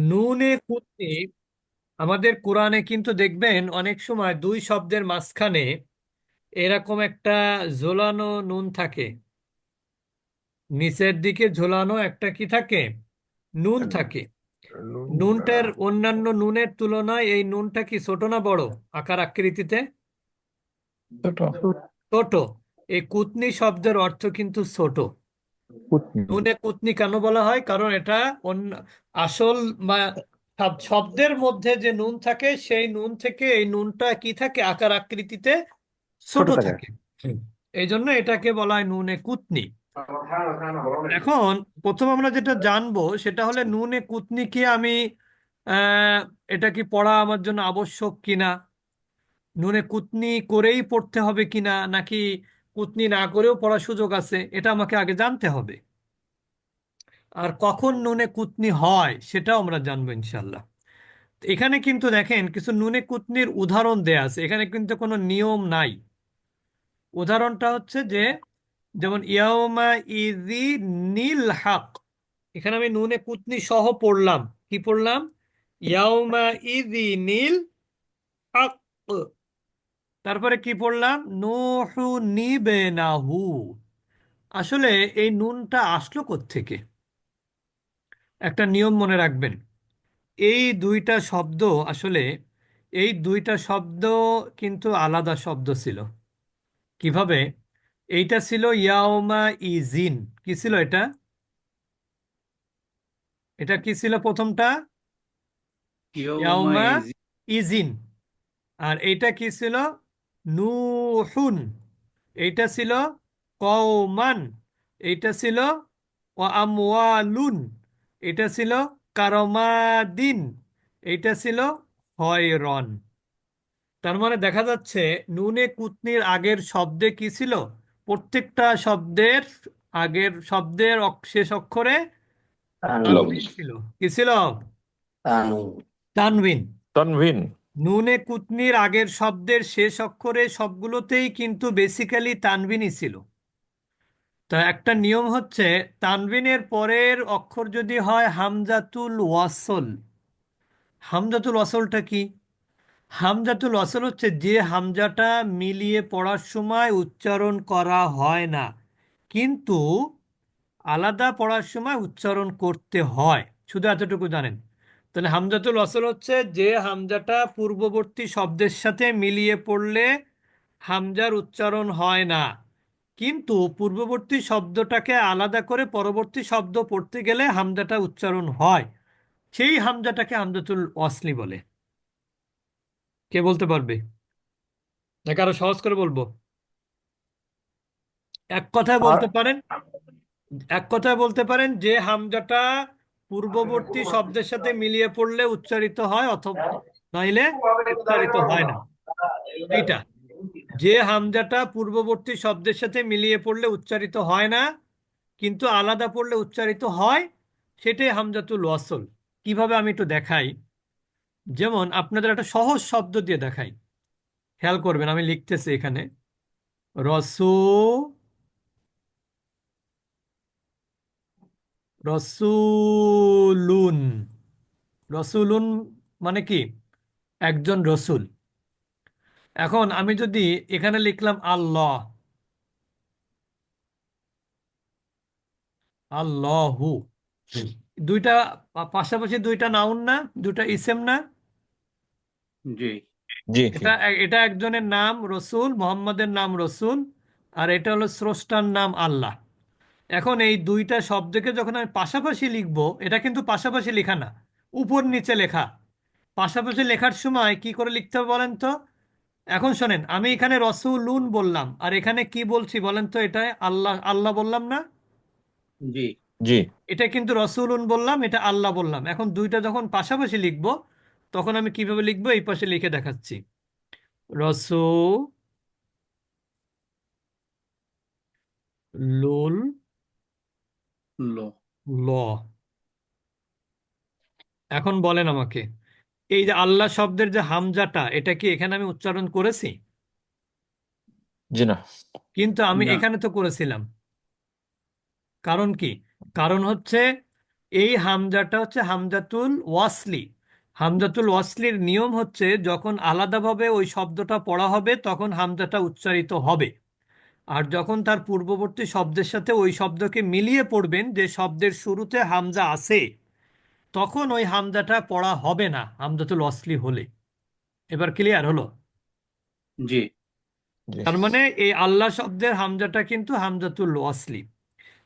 নুনে কুতনি আমাদের কোরআনে কিন্তু দেখবেন অনেক সময় দুই শব্দের মাঝখানে এরকম একটা ঝোলানো নুন থাকে। নিচের দিকে ঝোলানো একটা কি থাকে? নুন থাকে। নুনটার অন্যান্য নুনের তুলনায় এই নুনটা কি ছোট না বড় আকার আকৃতিতে? ছোট। ছোট। এই কুতনি শব্দের অর্থ কিন্তু ছোট। নুনে কুতনি কেন বলা হয়? কারণ এটা অন্য আসল বা শব্দের মধ্যে যে নুন থাকে সেই নুন থেকে এই নুনটা কি থাকে? আকার আকৃতিতে ছোট থাকে। এই জন্য এটাকে বলা হয় নুনে কুতনি এখন প্রথম আমরা যেটা জানব সেটা হলে নুনে কুতনি কি আমি আহ, এটা কি পড়া আমার জন্য আবশ্যক কিনা? নুনে কুতনি করেই পড়তে হবে কিনা? নাকি কুতনি না করেও পড়ার সুযোগ আছে, এটা আমাকে আগে জানতে হবে। আর কখন নুনে কুতনি হয় সেটাও আমরা জানব ইনশাল্লাহ এখানে কিন্তু দেখেন, কিছু নুনে কুতনির উদাহরণ দেয়া আছে। এখানে কিন্তু কোনো নিয়ম নাই। উদাহরণটা হচ্ছে যে, যেমন, ইয়াউমা ইজি নীল হাক। এখানে আমি নুনে কুতনি সহ পড়লাম। কি পড়লাম? ইয়াউমা ইজি নীল হাক। তারপরে কি পড়লাম? নুহু নিবেনাহু। আসলে এই নুনটা আসলো থেকে একটা নিয়ম মনে রাখবেন এই দুইটা শব্দ আসলে এই দুইটা শব্দ কিন্তু আলাদা শব্দ ছিল। কীভাবে? এইটা ছিল ইয়াওমা ইজিন কি ছিল এটা? এটা কি ছিল প্রথমটা? ইয়াওমা ইজিন আর এইটা কি ছিল? নুহুন এইটা ছিল কওমান এইটা ছিল ও আমওয়ালুন এটা ছিল কারমাদিন এইটা ছিল হয়রন। তার মানে দেখা যাচ্ছে নুনে কুতনির আগের শব্দে কি ছিল? প্রত্যেকটা শব্দের আগের শব্দের শেষ অক্ষরে ছিল? কি ছিল? তানবিন তানভিন। নুনে কুতনির আগের শব্দের শেষ অক্ষরে সবগুলোতেই কিন্তু বেসিক্যালি তানবিনই ছিল। তা একটা নিয়ম হচ্ছে, তানবিনের পরের অক্ষর যদি হয় হামজাতুল ওয়াসল। হামজাতুল ওয়াসলটা কি? হামজাতুল ওয়াসল হচ্ছে যে হামজাটা মিলিয়ে পড়ার সময় উচ্চারণ করা হয় না, কিন্তু আলাদা পড়ার সময় উচ্চারণ করতে হয়। শুধু এতটুকু জানেন। তাহলে হামজাতুল ওয়াসল হচ্ছে যে হামজাটা পূর্ববর্তী শব্দের সাথে মিলিয়ে পড়লে হামজার উচ্চারণ হয় না। কিন্তু পূর্ববর্তী শব্দটাকে আলাদা করে পরবর্তী শব্দ পড়তে গেলে হামজাটা উচ্চারণ হয়। সেই হামজাটাকে হামজাতুল ওয়াসলি বলে। কে বলতে পারবে? নাকি আরও সহজ করে বলব? এক কথায় বলতে পারেন এক কথায় বলতে পারেন যে হামজাটা পূর্ববর্তী শব্দের সাথে মিলিয়ে পড়লে উচ্চারিত হয় অথবা, নইলে উচ্চারিত হয় না। এইটা যে হামজাটা পূর্ববর্তী শব্দের সাথে মিলিয়ে পড়লে উচ্চারিত হয় না, কিন্তু আলাদা পড়লে উচ্চারিত হয়, সেটাই হামজাতুল ওয়াসল। কীভাবে আমি একটু দেখাই? যেমন আপনাদের একটা সহজ শব্দ দিয়ে দেখাই। খেয়াল করবেন আমি লিখতেছি এখানে। রসু রসুলুন। রসুলুন মানে কি? একজন রসুল। এখন আমি যদি এখানে লিখলাম আল্লাহ। আল্লাহু। দুইটা পাশাপাশি দুইটা নাউন না? দুইটা ইসেম না? জি। জি। এটা এটা একজনের নাম রসুল মোহাম্মদের নাম রসুল আর এটা হলো স্রষ্টার নাম আল্লাহ। এখন এই দুইটা শব্দকে যখন আমি পাশাপাশি লিখব এটা কিন্তু পাশাপাশি লেখা না উপর নিচে লেখা। পাশাপাশি লেখার সময় কি করে লিখতে হবে বলেন তো? এখন শোনেন আমি এখানে রসুলুন বললাম আর এখানে কি বলছি বলেন তো এটা? আল্লাহ আল্লাহ বললাম না? জি। জি। এটা কিন্তু রসুলুন বললাম এটা আল্লাহ বললাম। এখন দুইটা যখন পাশাপাশি লিখব তখন আমি কীভাবে লিখব? এই পাশে লিখে দেখাচ্ছি। রসুলুল লো। ল। এখন বলেন আমাকে এই যে আল্লাহ শব্দের যে হামজাটা এটা কি এখানে আমি উচ্চারণ করেছি? জি না। কিন্তু আমি না। এখানে তো করেছিলাম। কারণ কি? কারণ হচ্ছে এই হামজাটা হচ্ছে হামজাতুল ওয়াসলি। হামজাতুল ওয়াসলির নিয়ম হচ্ছে যখন আলাদাভাবে ওই শব্দটা পড়া হবে তখন হামজাটা উচ্চারিত হবে। আর যখন তার পূর্ববর্তী শব্দের সাথে ওই শব্দকে মিলিয়ে পড়বেন যে শব্দের শুরুতে হামজা আছে তখন ওই হামজাটা পড়া হবে না হামজাতুল ওয়াসলি হলে। এবার ক্লিয়ার হলো? জি। জি। তার মানে এই আল্লাহ শব্দের হামজাটা কিন্তু হামজাতুল ওয়াসলি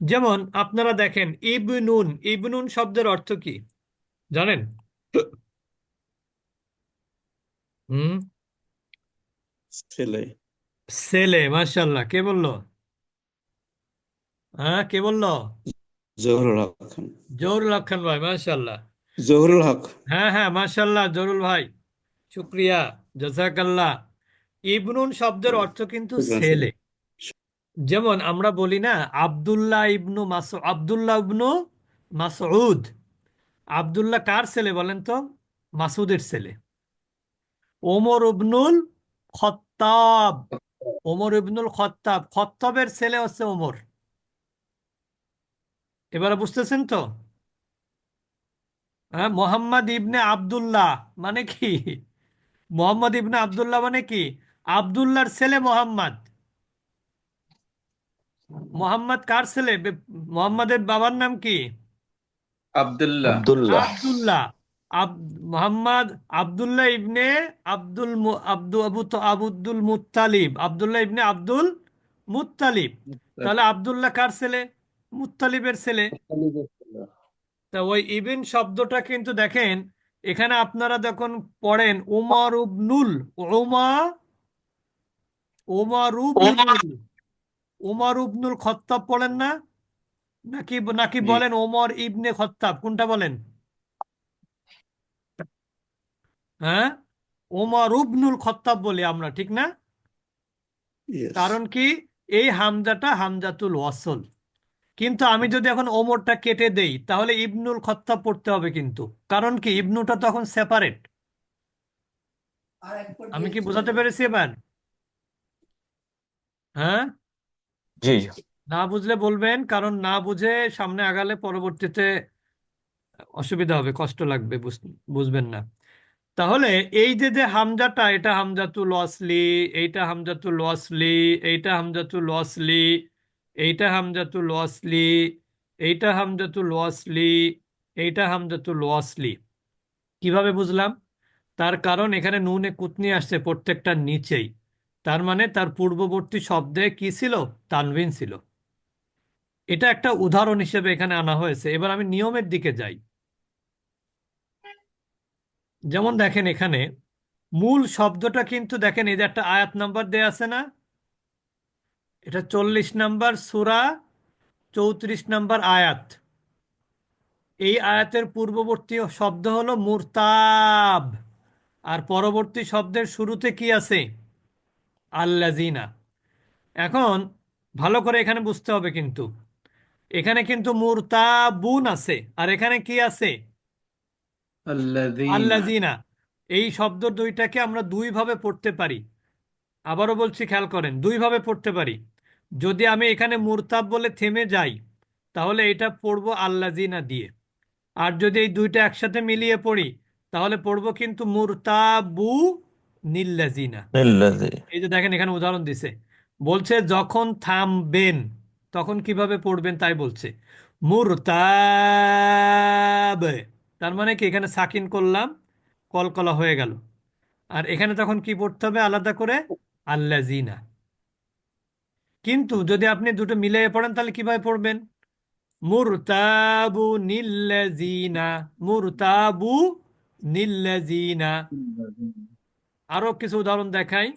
যেমন আপনারা দেখেন ইবনুন ইবনুন শব্দের অর্থ কি? জানেন? হুম? ছেলে। ছেলে মাশাল্লাহ কে বলল? হ্যাঁ কে বলল? জহুরুল হক খান। জহুরুল হক খান ভাই মাশাল্লাহ জহুরুল হক। হ্যাঁ হ্যাঁ মাশাল্লাহ জহুরুল ভাই শুক্রিয়া জাজাকাল্লাহ ইবনুন শব্দের অর্থ কিন্তু ছেলে। যেমন আমরা বলি না আব্দুল্লাহ ইবনু মাসু আব্দুল্লাহ ইবনু মাসউদ। আব্দুল্লাহ কার ছেলে বলেন তো? মাসুদের ছেলে। ওমর ইবনুল খত্তাব। ওমর ইবনুল খত্তাব খত্তাবের ছেলে হচ্ছে ওমর। এবারে বুঝতেছেন তো? হ্যাঁ মোহাম্মদ ইবনে আব্দুল্লাহ মানে কি? মোহাম্মদ ইবনে আব্দুল্লাহ মানে কি? আব্দুল্লাহর ছেলে মোহাম্মদ। মোহাম্মদ কার ছেলে? মোহাম্মদের বাবার নাম কি? আব্দুল্লাহ। আব্দুল্লাহ। আব্দুল্লাহ। আব মোহাম্মদ আব্দুল্লাহ ইবনে আব্দুল আব্দু আবু তো- আবুদ্দুল মুত্তালিব। আব্দুল্লাহ ইবনে আব্দুল মুত্তালিব। তাহলে আব্দুল্লাহ কার ছেলে? মুত্তালিবের ছেলে। তা ওই ইবিন শব্দটা কিন্তু দেখেন এখানে আপনারা যখন পড়েন উমর উবনুল উমর উবনুল উমর উবনুল খত্তাব পড়েন না? নাকি নাকি বলেন ওমর ইবনে খত্তাব কোনটা বলেন? হ্যাঁ? ওমর উবনুল খত্তাব বলি আমরা ঠিক না? কারণ কি? এই হামজাটা হামজাতুল ওয়াসল। কিন্তু আমি যদি এখন ওমরটা কেটে দেই তাহলে ইবনুল খত্তাব পড়তে হবে কিন্তু। কারণ কি? ইবনুটা তখন সেপারেট আমি কি বোঝাতে পেরেছি এবার? হ্যাঁ? জি। না বুঝলে বলবেন কারণ না বুঝে সামনে আগালে পরবর্তীতে অসুবিধা হবে কষ্ট লাগবে বুঝ- বুঝবেন না। তাহলে এই যে যে হামজাটা, এটা হামজাতুল ওয়াসলি এইটা হামজাতুল ওয়াসলি এইটা হামজাতুল ওয়াসলি এইটা হামজাতুল ওয়াসলি এইটা হামজাতুল ওয়াসলি এইটা হামজাতুল ওয়াসলি কীভাবে বুঝলাম? তার কারণ এখানে নুনে কুতনি আসছে প্রত্যেকটার নিচেই। তার মানে তার পূর্ববর্তী শব্দে কি ছিল? তানভিন ছিল। এটা একটা উদাহরণ হিসেবে এখানে আনা হয়েছে। এবার আমি নিয়মের দিকে যাই। যেমন দেখেন এখানে, মূল শব্দটা কিন্তু দেখেন, এই যে একটা আয়াত নাম্বার দেয়া আছে না? এটা চল্লিশ নাম্বার সুরা, চৌত্রিশ নাম্বার আয়াত। এই আয়াতের পূর্ববর্তী শব্দ হলো মুরতাব। আর পরবর্তী শব্দের শুরুতে কি আছে? আল্লাজিনা এখন ভালো করে এখানে বুঝতে হবে কিন্তু। এখানে কিন্তু মুরতাবুন আছে। আর এখানে কি আছে? আল্লাজিনা এই শব্দ দুইটাকে আমরা দুইভাবে পড়তে পারি। আবারও বলছি খেয়াল করেন দুইভাবে পড়তে পারি। যদি আমি এখানে মুরতাব বলে থেমে যাই তাহলে এটা পড়ব আল্লাজিনা দিয়ে। আর যদি এই দুইটা একসাথে মিলিয়ে পড়ি তাহলে পড়ব কিন্তু মুরতাবু নিল্লাজিনা এই যে দেখেন এখানে উদাহরণ দিছে। বলছে যখন থামবেন তখন কীভাবে পড়বেন? তাই বলছে মুরতাব। তার মানে কি? এখানে সাকিন করলাম কলকলা হয়ে গেল। আর এখানে তখন কি পড়তে হবে? আলাদা করে আল্লাজিনা কিন্তু যদি আপনি দুটো মিলিয়ে পড়েন, তাহলে কীভাবে পড়বেন? মুরতাবু নিল্লাজিনা মুরতাবু নিল্লাজিনা আরও কিছু উদাহরণ দেখাই।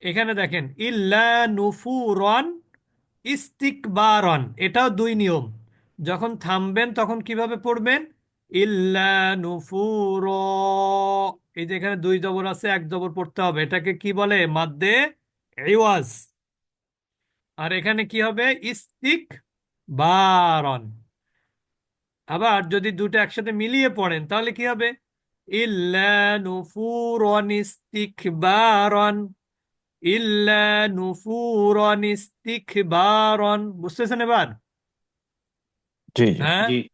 এখানে দেখেন, ইল্লা নুফুরন ইস্তিকবারন। এটাও দুই নিয়ম। যখন থামবেন, তখন কীভাবে পড়বেন? ইল্লা নুফুর। এই যে এখানে দুই জবর আছে এক জবর পড়তে হবে। এটাকে কি বলে? মাদ্দে ইওয়াজ। আর এখানে কি হবে? ইস্তিক বারন আবার যদি দুটো একসাথে মিলিয়ে পড়েন তাহলে কি হবে? ইল্লা নুফুরন ইস্তিকবারন। ইল্লা নুফুরন ইস্তিকবারন। বুঝতেছেন এবার? জি হ্যাঁ? জি।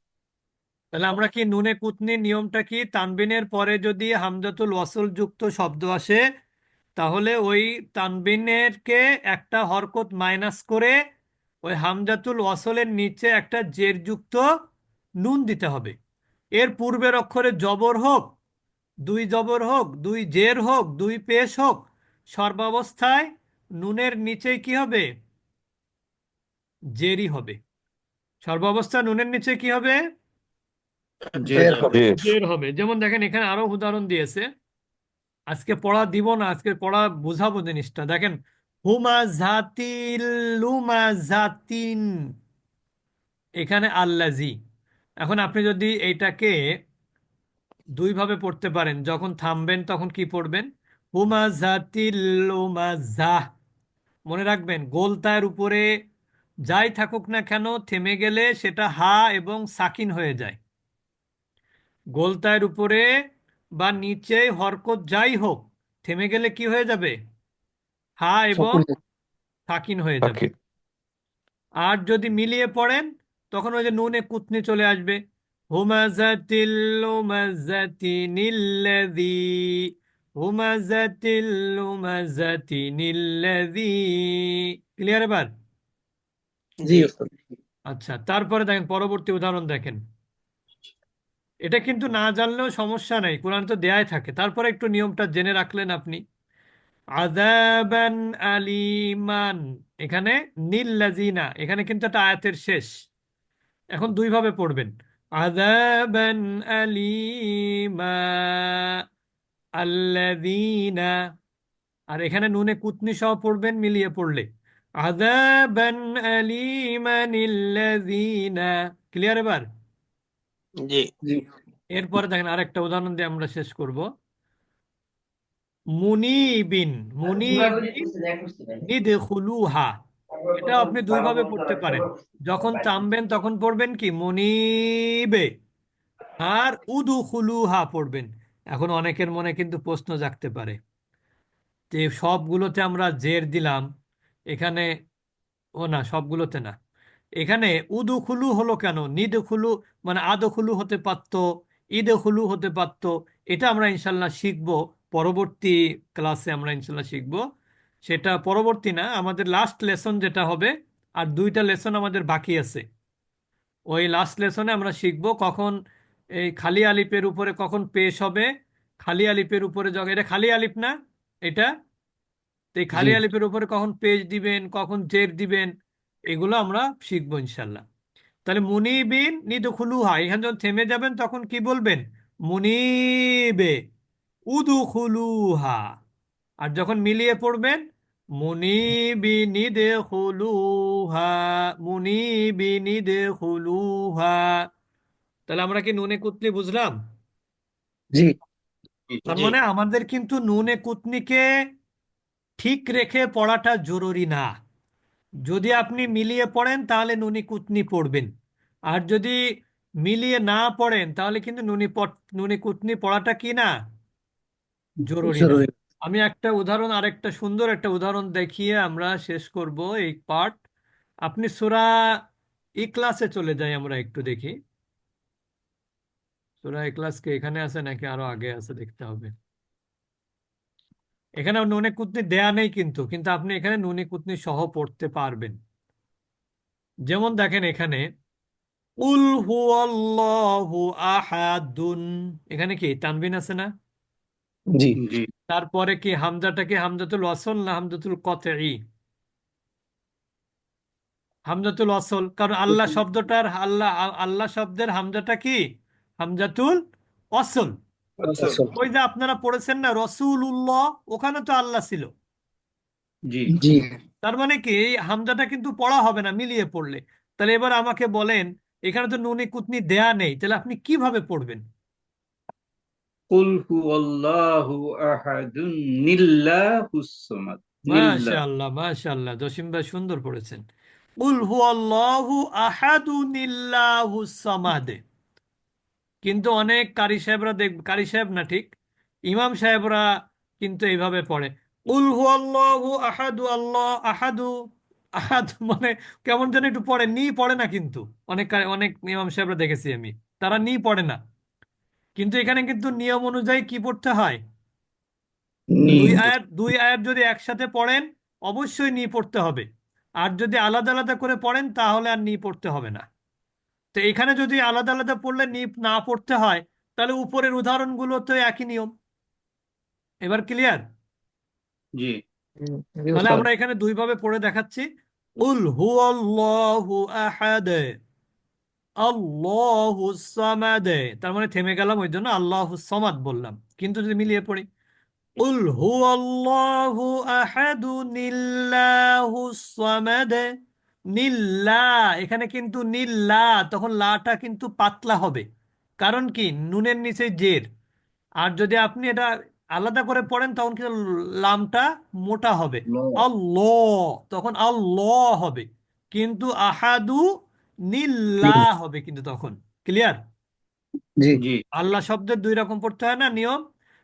তাহলে আমরা কি নুনে কুতনির নিয়মটা কি? তানবিনের পরে যদি হামজাতুল ওয়াসল যুক্ত শব্দ আসে, তাহলে ওই তানবিনেরকে একটা হরকত মাইনাস করে ওই হামজাতুল ওয়াসলের নিচে একটা জের যুক্ত নুন দিতে হবে। এর পূর্বের অক্ষরে জবর হোক, দুই জবর হোক, দুই জের হোক, দুই পেশ হোক, সর্বাবস্থায় নুনের নিচে কি হবে? জেরই হবে। সর্বাবস্থা নুনের নিচে কি হবে? জের জি। জের হবে। যেমন দেখেন এখানে আরও উদাহরণ দিয়েছে। আজকে পড়া দিব না আজকে পড়া বুঝাবো জিনিসটা। দেখেন হুমা জাতিল লুমা জাতিন। এখানে আল্লাজি। এখন আপনি যদি এইটাকে দুইভাবে পড়তে পারেন যখন থামবেন তখন কি পড়বেন? হুমা জাতিল লুমা জাহ মনে রাখবেন গোলতার উপরে যাই থাকুক না কেন থেমে গেলে সেটা হা এবং সাকিন হয়ে যায়। গোলতার উপরে বা নিচে হরকত যাই হোক থেমে গেলে কি হয়ে যাবে? হা এবং সাকিন হয়ে যাবে। বাকি আর যদি মিলিয়ে পড়েন তখন ওই যে নুনে কুতনি চলে আসবে। হুমাজাতিল হুমাজাতিল ক্লিয়ার এবার? জি আচ্ছা তারপরে দেখেন পরবর্তী উদাহরণ দেখেন। এটা কিন্তু না জানলেও সমস্যা নেই, কোরআন তো দেয়াই থাকে। তারপরে একটু নিয়মটা জেনে রাখলেন আপনি। আযাবান আলিমান, এখানে নিল্লাযিনা, এখানে কিন্তু একটা আয়াতের শেষ। এখন দুইভাবে পড়বেন। আযাবান আলিমা আল্লাযিনা, আর এখানে নুনে কুতনি সহ পড়বেন মিলিয়ে পড়লে। আযাবান আলিমানিল্লাযিনা ক্লিয়ার এবার? জি। জি। এরপরে দেখেন আরেকটা উদাহরণ দিয়ে আমরা শেষ করব। মুনিবিন নিদখুলুহা এটা আপনি দুইভাবে পড়তে পারেন। যখন চামবেন তখন পড়বেন কি? মুনিবে। আর উদুখুলুহা পড়বেন। এখন অনেকের মনে কিন্তু প্রশ্ন জাগতে পারে যে সবগুলোতে আমরা জের দিলাম, এখানে ও না, সবগুলোতে না। এখানে উদুখুলু হলো কেন? নিদখুলু মানে আদখুলু হতে পারত ঈদখুলু হতে পারত। এটা আমরা ইনশাল্লাহ শিখব। পরবর্তী ক্লাসে আমরা ইনশাল্লাহ শিখব। সেটা পরবর্তী না আমাদের লাস্ট লেসন যেটা হবে আর দুইটা লেসন আমাদের বাকি আছে। ওই লাস্ট লেসনে আমরা শিখব কখন এই খালি আলিপের উপরে কখন পেশ হবে। খালি আলিপের উপরে যখন এটা খালি আলিফ না এটা? তো এই খালি আলিপের উপরে কখন পেজ দিবেন কখন জের দিবেন এগুলো আমরা শিখব ইনশাল্লাহ তাহলে মুনিবিন নিদুখুলুহা এখানে যখন থেমে যাবেন তখন কি বলবেন? মুনিবে উদুখুলুহা আর যখন মিলিয়ে পড়বেন মুনিবি নিদখুলুহা মুনিবি নিদখুলুহা তাহলে আমরা কি নুনে কুতনি বুঝলাম? জি। তার মানে আমাদের কিন্তু নুনে কুতনিকে ঠিক রেখে পড়াটা জরুরি না। যদি আপনি মিলিয়ে পড়েন তাহলে নুনি কুতনি পড়বেন। আর যদি মিলিয়ে না পড়েন তাহলে কিন্তু নুনি পট- নুনি কুতনি পড়াটা কি না? জরুরি না। আমি একটা উদাহরণ আরেকটা সুন্দর একটা উদাহরণ দেখিয়ে আমরা শেষ করব এই পার্ট আপনি সূরা ইখলাসে চলে যাই আমরা একটু দেখি। সূরা ইখলাস কি এখানে আছে নাকি আরও আগে আছে দেখতে হবে। এখানে নুনে কুতনি দেয়া নেই কিন্তু কিন্তু আপনি এখানে নুনে কুতনি সহ পড়তে পারবেন। যেমন দেখেন এখানে উল হুয়াল্লাহু আহাদুন এখানে কি তানবিন আছে না? জি। জি। তারপরে কি হামজাটা কি হামজাতুল ওয়াসল না হামজাতুল কতই হামজাতুল ওয়াসল কারণ আল্লাহ শব্দটার আল্লাহ আল্লাহ শব্দের হামজাটা কি? হামজাতুল ওয়াসল। আসল ওই যে আপনারা পড়েছেন না রসুল উল্লাহ ওখানে তো আল্লাহ ছিল। জি। জি। তার মানে কি এই হামজাটা কিন্তু পড়া হবে না মিলিয়ে পড়লে। তাহলে এবার আমাকে বলেন এখানে তো নুনি কুতনি দেয়া নেই তাহলে আপনি কীভাবে পড়বেন? কুল হুয়াল্লাহু আহাদুন নিল্লাহুস সামাদ। নিল্লাহ মাশাআল্লাহ মাশাআল্লাহ জসিম ভাই সুন্দর পড়েছেন। উল হুয়াল্লাহু আহাদুনিল্লাহুস সামাদ। কিন্তু অনেক কারি সাহেবরা দেখ কারি সাহেব না ঠিক? ইমাম সাহেবরা কিন্তু এইভাবে পড়ে। উল হুয়াল্লাহু আহাদু আল্লাহ আহাদু আহাদু মানে কেমন যেন একটু পড়ে নি পড়ে না কিন্তু। অনেক অনেক ইমাম সাহেবরা দেখেছি আমি। তারা নি পড়ে না। কিন্তু এখানে কিন্তু নিয়ম অনুযায়ী কি পড়তে হয়? দুই আয়াত দুই আয়াত যদি একসাথে পড়েন অবশ্যই নি পড়তে হবে। আর যদি আলাদা আলাদা করে পড়েন তাহলে আর নি পড়তে হবে না। তো এখানে যদি আলাদা আলাদা পড়লে নি না পড়তে হয় তাহলে উপরের উদাহরণগুলো তো একই নিয়ম। এবার ক্লিয়ার জি। তাহলে আমরা এখানে দুই ভাবে পড়ে দেখাচ্ছি। উল হুয়াল্লাহু আহাদ আল্লাহু সামাদ। তার মানে থেমে গেলাম ওই জন্য আল্লাহু সামাদ বললাম। কিন্তু যদি মিলিয়ে পড়ি উল হুয়াল্লাহু আহাদু নিল্লাহু সামাদ। নিল্লা এখানে কিন্তু নিল্লা তখন লাটা কিন্তু পাতলা হবে। কারণ কি? নুনের নিচে জের। আর যদি আপনি এটা আলাদা করে পড়েন তখন কিন্তু লামটা মোটা হবে। আল্লাহ তখন আল্লাহ হবে। কিন্তু আহাদু নিল্লা হবে কিন্তু তখন। ক্লিয়ার? জি। জি। আল্লাহ শব্দের দুই রকম পড়তে হয় না? নিয়ম?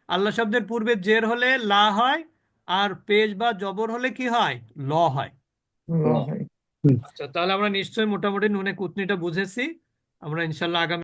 আল্লাহ শব্দের পূর্বে জের হলে লা হয় আর পেজ বা জবর হলে কি হয়? ল হয়। আল্লাহ আচ্ছা তাহলে আমরা নিশ্চয়ই মোটামুটি নুনে কুতনিটা বুঝেছি। আমরা ইনশাল্লাহ আগামী